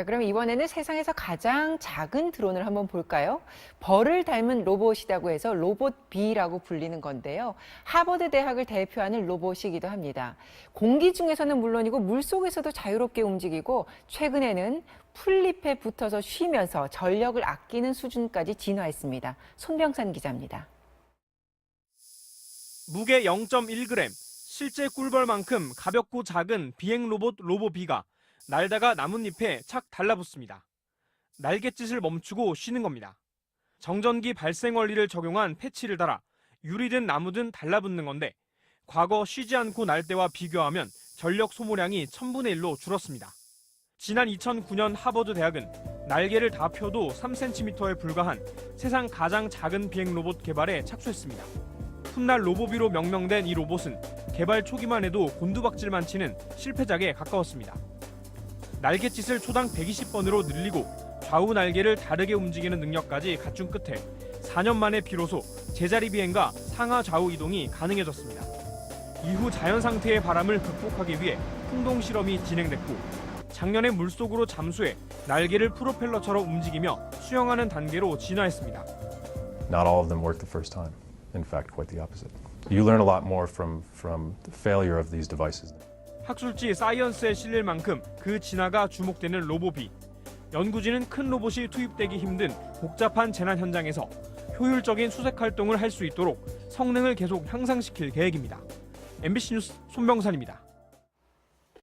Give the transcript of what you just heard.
자, 그럼 이번에는 세상에서 가장 작은 드론을 한번 볼까요? 벌을 닮은 로봇이라고 해서 로봇 B라고 불리는 건데요. 하버드 대학을 대표하는 로봇이기도 합니다. 공기 중에서는 물론이고 물 속에서도 자유롭게 움직이고 최근에는 풀잎에 붙어서 쉬면서 전력을 아끼는 수준까지 진화했습니다. 손병산 기자입니다. 무게 0.1g, 실제 꿀벌만큼 가볍고 작은 비행 로봇 로보비가 날다가 나뭇잎에 착 달라붙습니다. 날갯짓을 멈추고 쉬는 겁니다. 정전기 발생 원리를 적용한 패치를 달아 유리든 나무든 달라붙는 건데 과거 쉬지 않고 날 때와 비교하면 전력 소모량이 1000분의 1로 줄었습니다. 지난 2009년 하버드 대학은 날개를 다 펴도 3cm에 불과한 세상 가장 작은 비행 로봇 개발에 착수했습니다. 훗날 로보비로 명명된 이 로봇은 개발 초기만 해도 곤두박질만 치는 실패작에 가까웠습니다. 날갯짓을 초당 120번으로 늘리고 좌우 날개를 다르게 움직이는 능력까지 갖춘 끝에 4년 만에 비로소 제자리 비행과 상하 좌우 이동이 가능해졌습니다. 이후 자연 상태의 바람을 극복하기 위해 풍동 실험이 진행됐고 작년에 물속으로 잠수해 날개를 프로펠러처럼 움직이며 수영하는 단계로 진화했습니다. Not all of them work the first time. In fact, quite the opposite. You learn a lot more from, from the failure of these devices. 학술지 사이언스에 실릴 만큼 그 진화가 주목되는 로보비. 연구진은 큰 로봇이 투입되기 힘든 복잡한 재난 현장에서 효율적인 수색 활동을 할 수 있도록 성능을 계속 향상시킬 계획입니다. MBC 뉴스 손병산입니다.